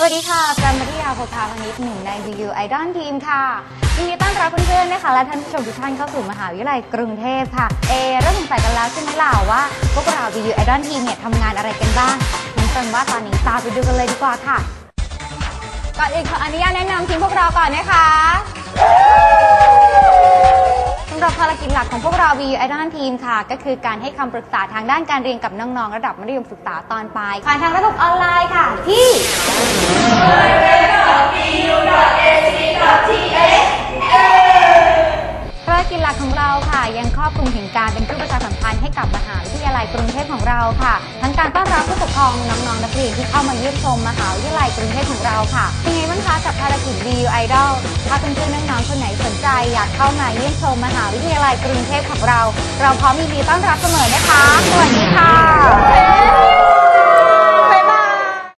สวัสดีค่ะแจมมัธยาโพธาวณิชหนึ่งใน VU Idol Team ค่ะยินดีต้อนรับเพื่อนๆนะคะ และท่านผู้ชมทุกท่านเข้าสู่มหาวิทยาลัยกรุงเทพค่ะ เอเริ่มสงสัยกันแล้วใช่ไหมล่ะว่า พวกเรา VU Idol Team เนี่ยทำงานอะไรกันบ้างงั้นเป็นว่าตอนนี้ตามไปดูกันเลยดีกว่าค่ะ ก่อนอื่นขออนุญาตแนะนำทีมพวกเราก่อนนะคะสำหรับภารกิจหลักของพวกเรา VU Idol Team ค่ะ ก็คือการให้คำปรึกษาทางด้านการเรียนกับน้องๆระดับมัธยมศึกษาตอนปลายผ่านทางระบบออนไลน์ค่ะ ของเราค่ะ ยังครอบคลุมถึงการเป็นผู้ประชาสัมพันธ์ให้กับมหาวิทยาลัยกรุงเทพของเราค่ะ ทั้งการต้อนรับผู้ปกครองน้องๆนักเรียนที่เข้ามาเยี่ยมชมมหาวิทยาลัยกรุงเทพของเราค่ะเป็นไงบ้างคะกับภารกิจ VU Idol ถ้าเพื่อนๆน้องๆคนไหนสนใจ อยากเข้ามาเยี่ยมชมมหาวิทยาลัยกรุงเทพของเรา เราพร้อมยินดีต้อนรับเสมอนะคะสวัสดีค่ะ